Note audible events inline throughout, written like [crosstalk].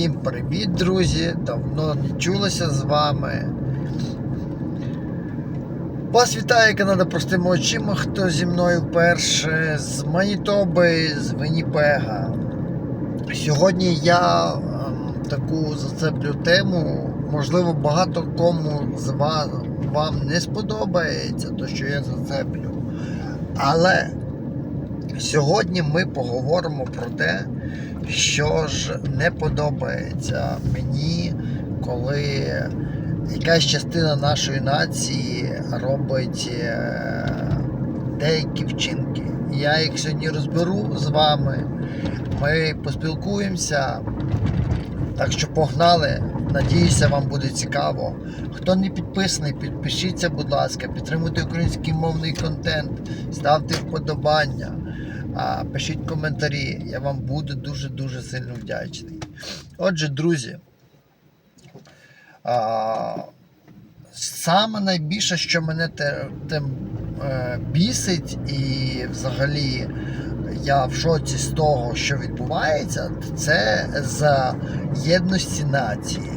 Всім привіт, друзі! Давно не чулося з вами. Вас вітає Канада простими очима, хто зі мною вперше з Манітоби, з Вінніпега. Сьогодні я ем, таку зацеплю тему. Можливо, багато кому з вас вам не сподобається те, що я зацеплю. Але сьогодні ми поговоримо про те, що ж не подобається мені, коли якась частина нашої нації робить е, деякі вчинки. Я їх сьогодні розберу з вами. Ми поспілкуємося. Так що погнали. Надіюся, вам буде цікаво. Хто не підписаний, підпишіться, будь ласка, підтримуйте український мовний контент, ставте вподобання, пишіть коментарі. Я вам буду дуже-дуже сильно вдячний. Отже, друзі, саме найбільше, що мене тим е, бісить, і взагалі я в шоці з того, що відбувається, це за єдності нації.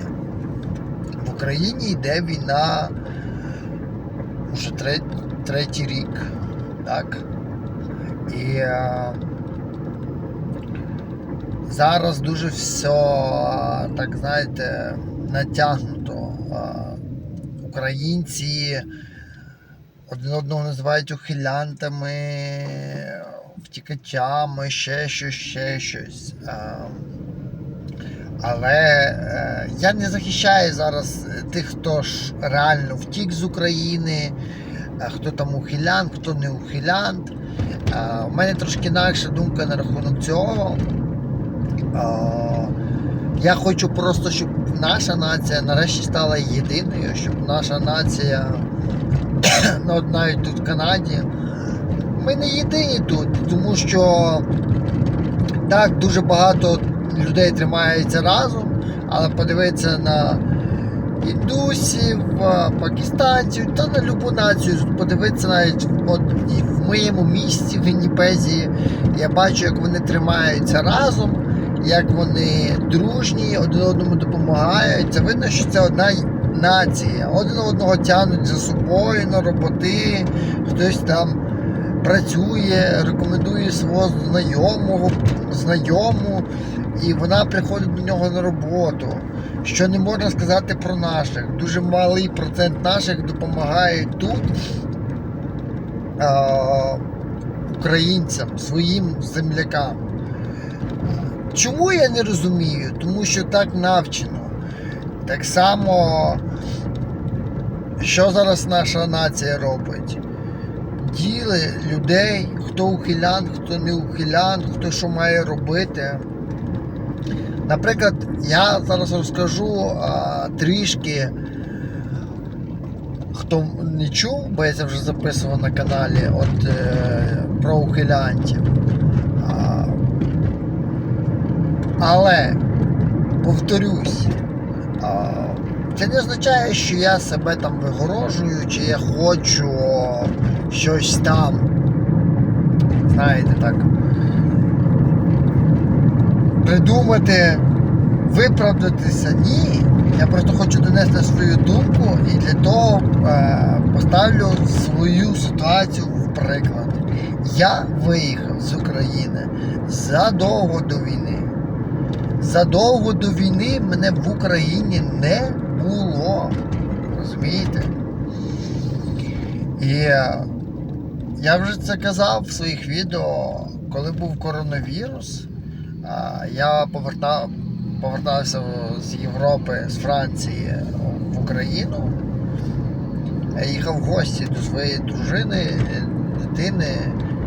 В Україні йде війна вже третій рік. Так? І е, зараз дуже все, так знаєте, натягнуто. Е, Українці один одного називають ухилянтами, втікачами, ще щось, ще щось. Е, Але е, я не захищаю зараз тих, хто ж реально втік з України, хто там ухилян, хто не ухилянт. У мене трошки інакша думка на рахунок цього. Я хочу просто, щоб наша нація нарешті стала єдиною, щоб наша нація, [clears throat] ну, навіть тут в Канаді, ми не єдині тут, тому що так, дуже багато людей тримаються разом, але подивитися на індусів, пакистанців та на любу націю. Подивитися навіть от в моєму місті, в Вінніпезі, я бачу, як вони тримаються разом, як вони дружні, один одному допомагають. Це видно, що це одна нація. Один одного тягнуть за собою на роботи, хтось там працює, рекомендує свого знайомого, знайому, і вона приходить до нього на роботу. Що не можна сказати про наших. Дуже малий процент наших допомагає тут а, українцям, своїм землякам. Чому я не розумію? Тому що так навчено. Так само, що зараз наша нація робить? Діли людей, хто ухилян, хто не ухилян, хто що має робити. Наприклад, я зараз розкажу а, трішки, хто не чув, бо я це вже записував на каналі от, е, про ухилянтів. А, але, повторюсь, а, це не означає, що я себе там вигорожую, чи я хочу щось там. Знаєте, так. Придумати, виправдатися. Ні. Я просто хочу донести свою думку і для того е, поставлю свою ситуацію в приклад. Я виїхав з України задовго до війни. Задовго до війни мене в Україні не було. Розумієте? І е, я вже це казав в своїх відео, коли був коронавірус, я повертав, повертався з Європи, з Франції в Україну. Я їхав в гості до своєї дружини, дитини,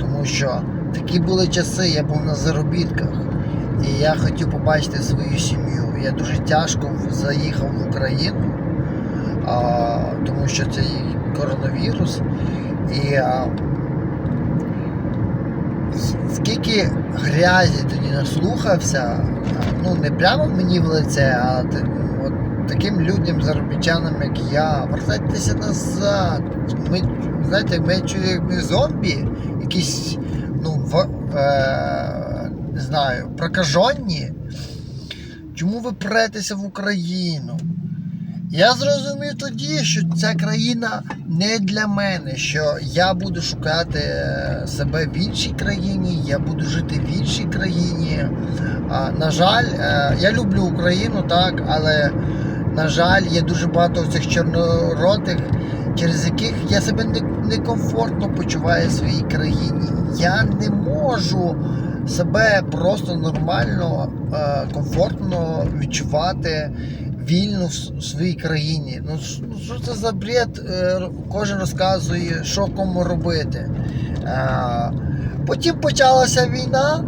тому що такі були часи, я був на заробітках. І я хотів побачити свою сім'ю. Я дуже тяжко заїхав в Україну, тому що це коронавірус. І скільки грязі тоді наслухався, ну не прямо мені в лице, а от таким людям, заробітчанам, як я, вертайтеся назад. Ми, знаєте, ми ми зомбі, якісь, ну, в, е, не знаю, прокажені. Чому ви претеся в Україну? Я зрозумів тоді, що ця країна не для мене, що я буду шукати е, себе в іншій країні, я буду жити в іншій країні. На жаль, е, я люблю Україну, так, але на жаль, є дуже багато цих чорноротих, через яких я себе не- некомфортно почуваю в своїй країні. Я не можу себе просто нормально, е, комфортно відчувати вільно в своїй країні. Ну ну, що це за бред? Е, Кожен розказує, що кому робити. Е, Потім почалася війна.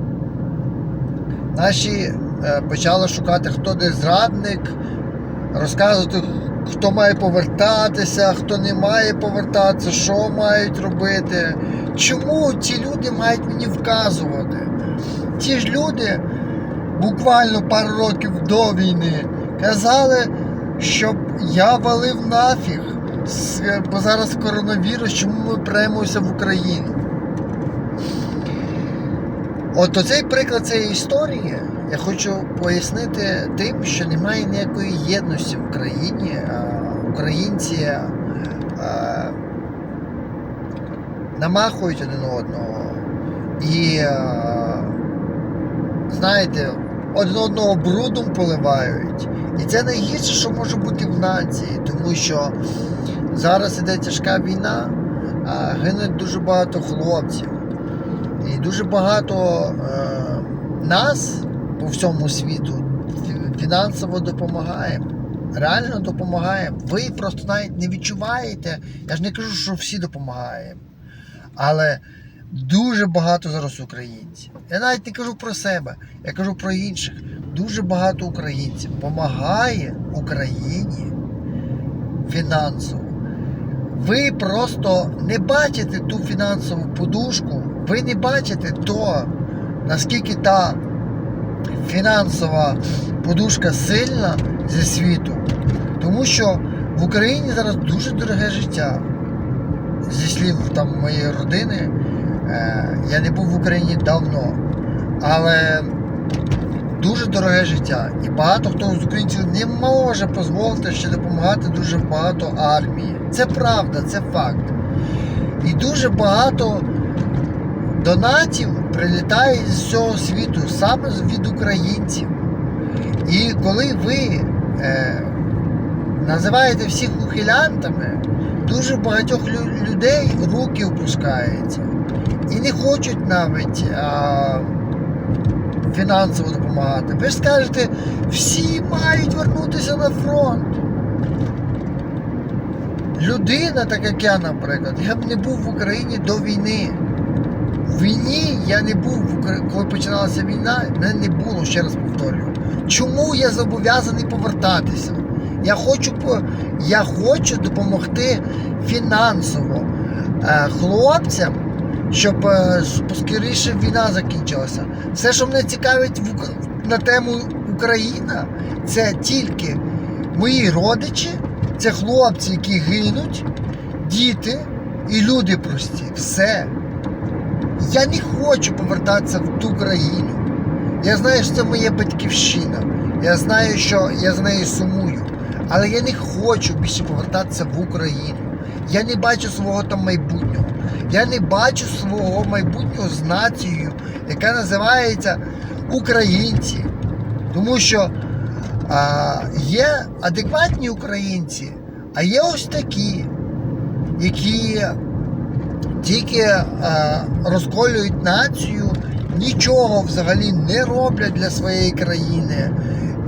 Наші е, почали шукати, хто де зрадник, розказувати, хто має повертатися, хто не має повертатися, що мають робити. Чому ці люди мають мені вказувати? Ті ж люди буквально пару років до війни казали, щоб я валив нафіг, бо зараз коронавірус, чому ми премося в Україну. От оцей приклад цієї історії я хочу пояснити тим, що немає ніякої єдності в країні. А, Українці намахують один одного і, знаєте, один одного брудом поливають. І це найгірше, що може бути в нації, тому що зараз іде тяжка війна, а гине дуже багато хлопців. І дуже багато е, нас по всьому світу фінансово допомагаємо. Реально допомагаємо. Ви просто навіть не відчуваєте. Я ж не кажу, що всі допомагаємо. Але дуже багато зараз українців. Я навіть не кажу про себе, я кажу про інших. Дуже багато українців допомагає Україні фінансово. Ви просто не бачите ту фінансову подушку, ви не бачите то, наскільки та фінансова подушка сильна зі світу. Тому що в Україні зараз дуже дороге життя. Зі слів там моєї родини, я не був в Україні давно, але дуже дороге життя. І багато хто з українців не може дозволити ще допомагати дуже багато армії. Це правда, це факт. І дуже багато донатів прилітає з всього світу, саме від українців. І коли ви е, називаєте всіх ухилянтами, дуже багатьох людей руки опускаються. І не хочуть навіть а, фінансово допомагати. Ви ж скажете, всі мають вернутися на фронт. Людина, так як я, наприклад, я б не був в Україні до війни. В війні я не був, коли починалася війна, мене не було, ще раз повторюю. Чому я зобов'язаний повертатися? Я хочу, я хочу допомогти фінансово е, хлопцям, щоб е, поскоріше війна закінчилася. Все, що мене цікавить на тему Україна, це тільки мої родичі, це хлопці, які гинуть, діти і люди прості. Все. Я не хочу повертатися в ту країну. Я знаю, що це моя батьківщина. Я знаю, що я з нею сумую. Але я не хочу більше повертатися в Україну. Я не бачу свого там майбутнього. Я не бачу свого майбутнього з нацією, яка називається українці. Тому що а, є адекватні українці, а є ось такі, які тільки е, розколюють націю, нічого взагалі не роблять для своєї країни.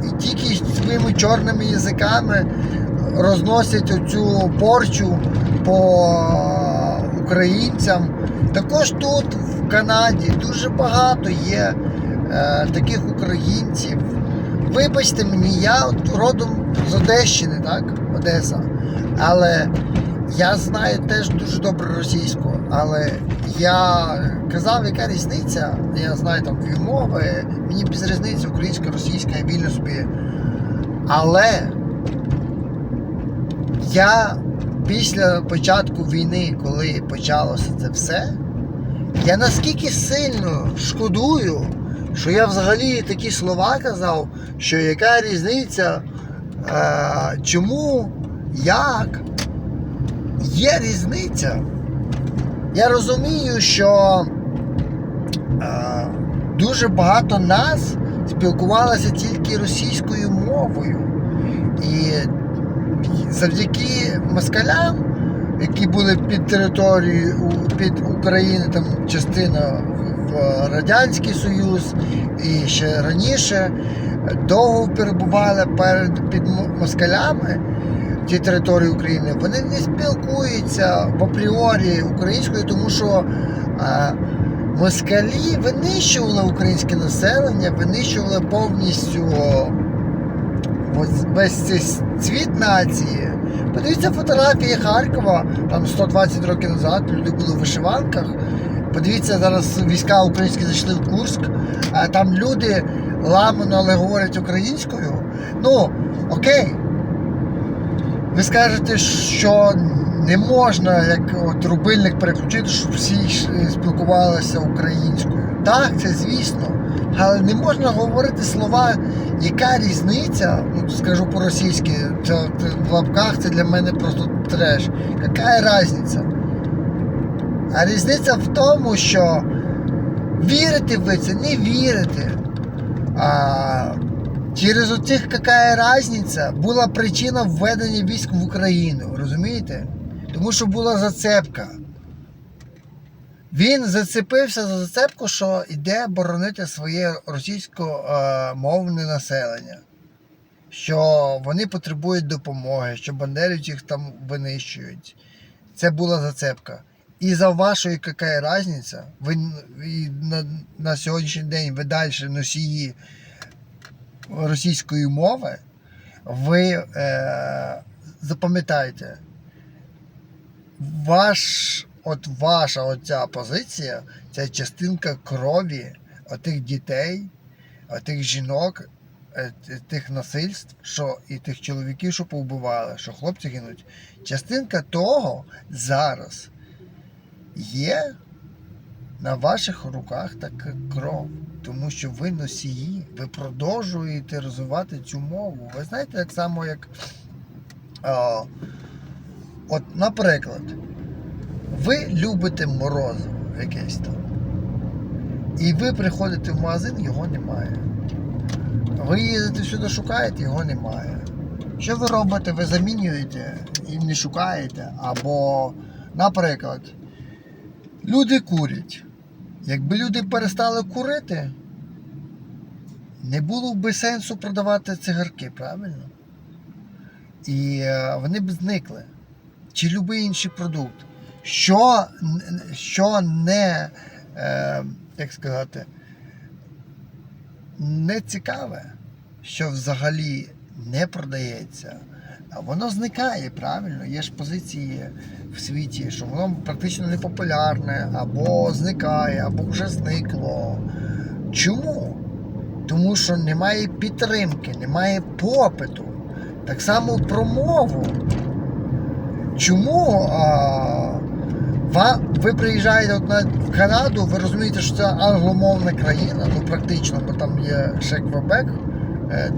І тільки своїми чорними язиками розносять оцю порчу по українцям. Також тут, в Канаді, дуже багато є е, таких українців. Вибачте мені, я родом з Одещини, так? Одеса. Але я знаю теж дуже добре російську, але я казав, яка різниця. Я знаю там дві мови, мені без різниці українська, російська, я вільно собі. Але я після початку війни, коли почалося це все, я наскільки сильно шкодую, що я взагалі такі слова казав, що яка різниця, е, чому, як. Є різниця. Я розумію, що е, дуже багато нас спілкувалося тільки російською мовою. І завдяки москалям, які були під територією під України, там частина в Радянський Союз і ще раніше, довго перебували перед під москалями ті території України, вони не спілкуються в апріорі українською, тому що москалі винищували українське населення, винищували повністю весь цей цвіт нації. Подивіться фотографії Харкова, там 120 років назад люди були в вишиванках. Подивіться, зараз війська українські зайшли в Курск, а там люди ламано, але говорять українською. Ну, окей. Ви скажете, що не можна, як от рубильник переключити, щоб всі спілкувалися українською. Так, це звісно. Але не можна говорити слова, яка різниця, скажу по-російськи, в лапках це для мене просто треш. Яка різниця? А різниця в тому, що вірите ви це, не вірите. А, через оцих яка різниця була причина введення військ в Україну, розумієте? Тому що була зацепка. Він зацепився за зацепку, що йде боронити своє російськомовне населення, що вони потребують допомоги, що бандерівців їх там винищують. Це була зацепка. І за вашою яка різниця, ви на, на сьогоднішній день ви далі носії російської мови, ви е, запам'ятайте, ваш, от ваша оця позиція це частинка крові отих дітей, отих жінок, е, тих насильств, що і тих чоловіків, що повбивали, що хлопці гинуть. Частинка того зараз є на ваших руках така кров. Тому що ви носії, ви продовжуєте розвивати цю мову. Ви знаєте, так само, як. А, от, наприклад, ви любите морозиво якесь там. І ви приходите в магазин, його немає. Ви їздите сюди, шукаєте, його немає. Що ви робите? Ви замінюєте і не шукаєте. Або, наприклад, люди курять. Якби люди перестали курити, не було б сенсу продавати цигарки, правильно? І е, вони б зникли. Чи будь-який інший продукт. Що, що не, е, як сказати, не цікаве, що взагалі не продається, воно зникає, правильно? Є ж позиції в світі, що воно практично не популярне, або зникає, або вже зникло. Чому? Тому що немає підтримки, немає попиту. Так само про мову. Чому а, ви приїжджаєте от в Канаду, ви розумієте, що це англомовна країна, ну практично, бо там є ще Квебек, е,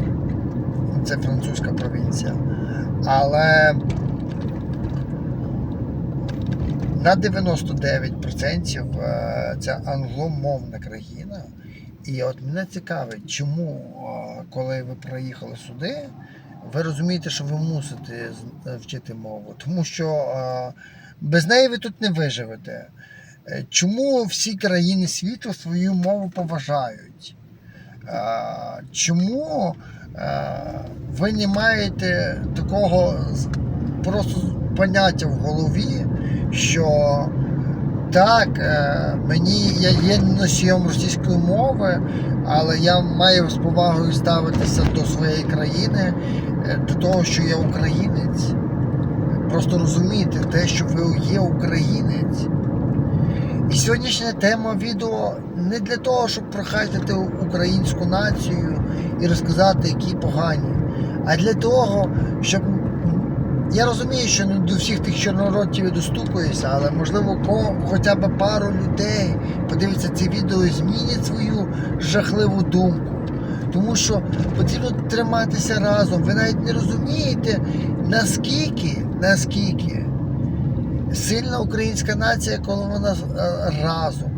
це французька провінція. Але на 99% е, це англомовна країна. І от мене цікавить, чому, коли ви приїхали сюди, ви розумієте, що ви мусите е, вчити мову, тому що без неї ви тут не виживете. Е, Чому всі країни світу свою мову поважають? Чому ви не маєте такого просто поняття в голові, що так, е, мені я є носієм російської мови, але я маю з повагою ставитися до своєї країни, е, до того, що я українець. Просто розуміти те, що ви є українець. І сьогоднішня тема відео не для того, щоб прохайтити українську націю і розказати, які погані, а для того, щоб я розумію, що не до всіх тих чорноротів я достукуюся, але можливо хоча б пару людей подивиться це відео і змінять свою жахливу думку. Тому що потрібно триматися разом. Ви навіть не розумієте, наскільки, наскільки сильна українська нація, коли вона е, разом.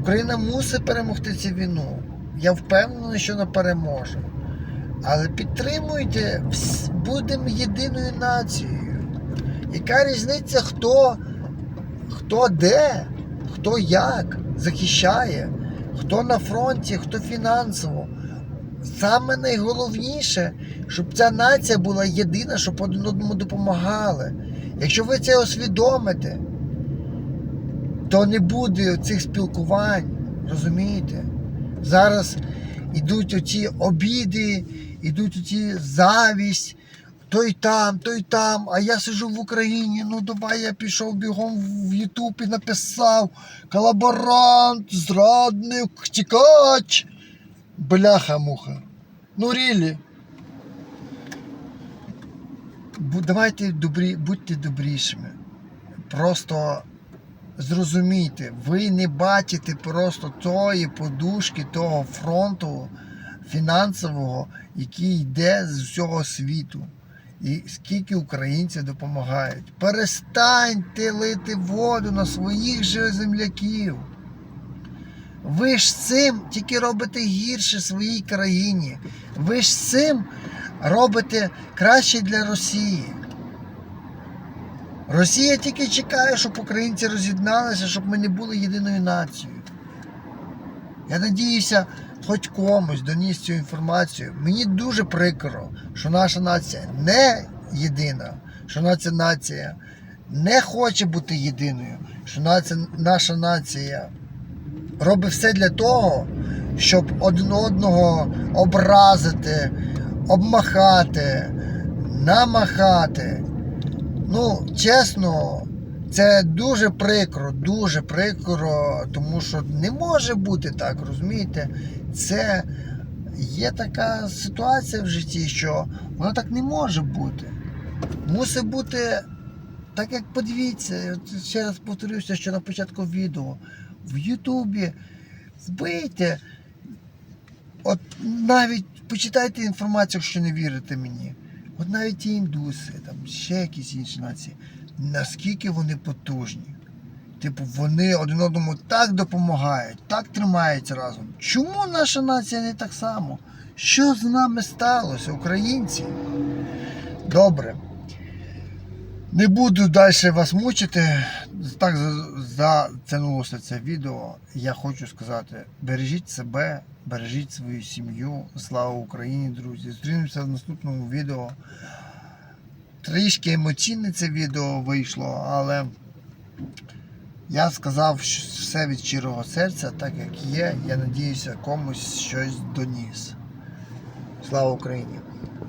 Україна мусить перемогти цю війну. Я впевнений, що вона переможе. Але підтримуйте, будемо єдиною нацією. Яка різниця, хто, хто де, хто як захищає, хто на фронті, хто фінансово. Саме найголовніше, щоб ця нація була єдина, щоб один одному допомагали. Якщо ви це усвідомите, то не буде цих спілкувань, розумієте? Зараз йдуть оці обіди, йдуть оці завість, той там, той там, а я сиджу в Україні. Ну давай я пішов бігом в Ютуб і написав колаборант, зрадник, тікач. Бляха-муха. Ну рілі. Давайте добрі, будьте добрішими. Просто зрозумійте, ви не бачите просто тої подушки, того фронту фінансового, який йде з всього світу. І скільки українців допомагають. Перестаньте лити воду на своїх же земляків. Ви ж цим тільки робите гірше своїй країні. Ви ж цим робите краще для Росії. Росія тільки чекає, щоб українці роз'єдналися, щоб ми не були єдиною нацією. Я надіюся, хоч комусь доніс цю інформацію. Мені дуже прикро, що наша нація не єдина, що наша нація не хоче бути єдиною, що наша нація робить все для того, щоб один одного образити, обмахати, намахати. Ну, чесно, це дуже прикро, дуже прикро, тому що не може бути так, розумієте? Це є така ситуація в житті, що воно так не може бути. Мусить бути, так як подивіться, ще раз повторюся, що на початку відео, в Ютубі збийте, от навіть почитайте інформацію, якщо не вірите мені. От навіть ті індуси, там ще якісь інші нації, наскільки вони потужні. Типу, вони один одному так допомагають, так тримаються разом. Чому наша нація не так само? Що з нами сталося, українці? Добре. Не буду далі вас мучити. Так за- затягнулося це відео. Я хочу сказати: бережіть себе, бережіть свою сім'ю. Слава Україні, друзі! Зустрінемося в наступному відео. Трішки емоційне це відео вийшло, але я сказав все від щирого серця, так як є. Я надіюся, комусь щось доніс. Слава Україні!